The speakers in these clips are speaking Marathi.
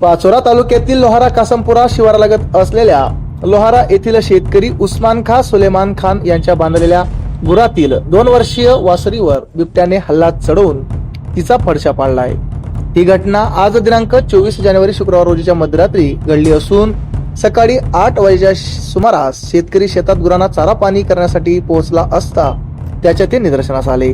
पाचोरा तालुक्यातील लोहारा कासमपुरा शिवारालगत असलेल्या लोहारा येथील शेतकरी उस्मान खा सुलेमान खान यांच्या बांधलेल्या गुरातील दोन वर्षीय वासरीवर बिबट्याने हल्ला चढवून तिचा फडशा पाडला आहे. ही घटना आज दिनांक चोवीस जानेवारी शुक्रवार रोजीच्या मध्यरात्री घडली असून सकाळी आठ वाजेच्या सुमारास शेतकरी शेतात गुरांना चारा पाणी करण्यासाठी पोहोचला असता त्याच्या ते निदर्शनास आले.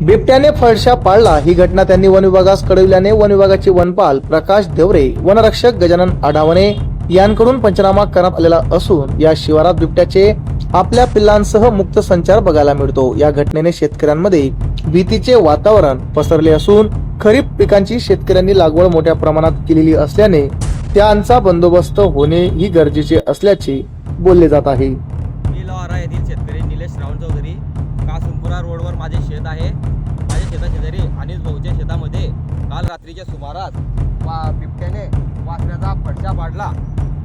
बिबट्याने फळशा पाळला ही घटना त्यांनी वन विभागास कळविल्याने वन विभागाचे वनपाल प्रकाश देवरे वनरक्षक गजानन आढावणे यांकडून पंचनामा करण्यात आलेला असून या शिवारात बिबट्याचे आपल्या पिल्लांसह मुक्त संचार बघायला मिळतो. या घटनेने शेतकऱ्यांमध्ये भीतीचे वातावरण पसरले असून खरीप पिकांची शेतकऱ्यांनी लागवड मोठ्या प्रमाणात केलेली असल्याने त्यांचा बंदोबस्त होणे ही गरजेचे असल्याचे बोलले जात आहे. मी येथील शेतकरी निलेश रावण चौधरी. कासुंपुरा रोडवर माझे शेत आहे. माझ्या शेता शेजारी अनिल भाऊच्या शेतामध्ये काल रात्रीच्या सुमारास वा बिबट्याने वासऱ्याचा फडशा पाडला.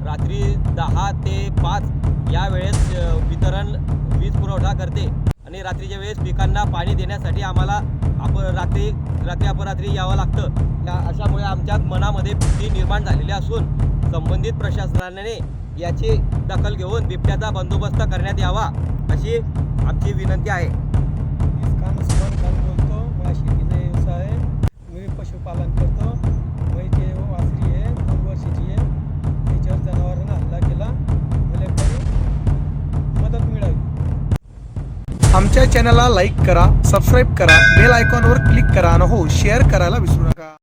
रात्री दहा ते पाच या वेळेस वितरण वीज पुरवठा करते आणि रात्रीच्या वेळेस पिकांना पाणी देण्यासाठी आम्हाला आप रात्री रात्री अपरात्री यावं लागतं. त्या अशामुळे आमच्या मनामध्ये भीती निर्माण झालेली असून संबंधित प्रशासनाने याची दखल घेऊन बिबट्याचा बंदोबस्त करण्यात यावा अशी आमची विनंती आहे. बोलतो माझ्या शेतीचा व्यवसाय आहे मी पशुपालन करतो मैची वासरी आहे दोन वर्षाची आहे. त्याच्यावर जनावरांना हल्ला केला मला काही मदत मिळावी. आमच्या चॅनलला लाईक करा सबस्क्राईब करा बेल आयकॉनवर क्लिक करा आणि हो शेअर करायला विसरू नका.